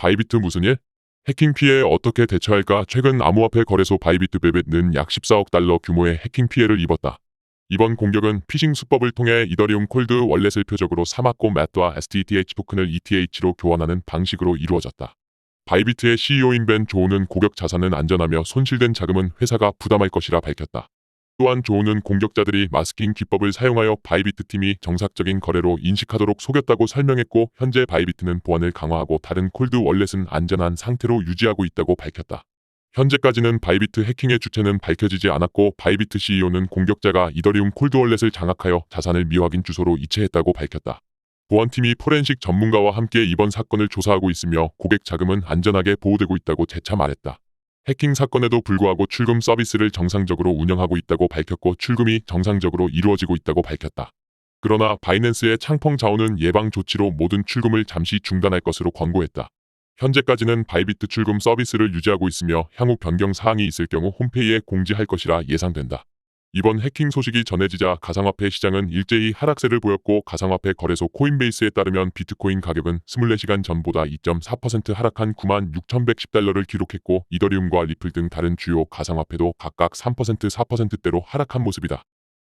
바이비트 무슨 일? 해킹 피해에 어떻게 대처할까? 최근 암호화폐 거래소 바이비트 베벳는 약 14억 달러 규모의 해킹 피해를 입었다. 이번 공격은 피싱 수법을 통해 이더리움 콜드 월렛을 표적으로 삼았고 매트와 STTH 토큰을 ETH로 교환하는 방식으로 이루어졌다. 바이비트의 CEO인 벤 조우는 고객 자산은 안전하며 손실된 자금은 회사가 부담할 것이라 밝혔다. 또한 조우는 공격자들이 마스킹 기법을 사용하여 바이비트 팀이 정상적인 거래로 인식하도록 속였다고 설명했고 현재 바이비트는 보안을 강화하고 다른 콜드 월렛은 안전한 상태로 유지하고 있다고 밝혔다. 현재까지는 바이비트 해킹의 주체는 밝혀지지 않았고 바이비트 CEO는 공격자가 이더리움 콜드 월렛을 장악하여 자산을 미확인 주소로 이체했다고 밝혔다. 보안팀이 포렌식 전문가와 함께 이번 사건을 조사하고 있으며 고객 자금은 안전하게 보호되고 있다고 재차 말했다. 해킹 사건에도 불구하고 출금 서비스를 정상적으로 운영하고 있다고 밝혔고 출금이 정상적으로 이루어지고 있다고 밝혔다. 그러나 바이낸스의 창펑 자오는 예방 조치로 모든 출금을 잠시 중단할 것으로 권고했다. 현재까지는 바이비트 출금 서비스를 유지하고 있으며 향후 변경 사항이 있을 경우 홈페이지에 공지할 것이라 예상된다. 이번 해킹 소식이 전해지자 가상화폐 시장은 일제히 하락세를 보였고 가상화폐 거래소 코인베이스에 따르면 비트코인 가격은 24시간 전보다 2.4% 하락한 9만 6,110달러를 기록했고 이더리움과 리플 등 다른 주요 가상화폐도 각각 3% 4%대로 하락한 모습이다.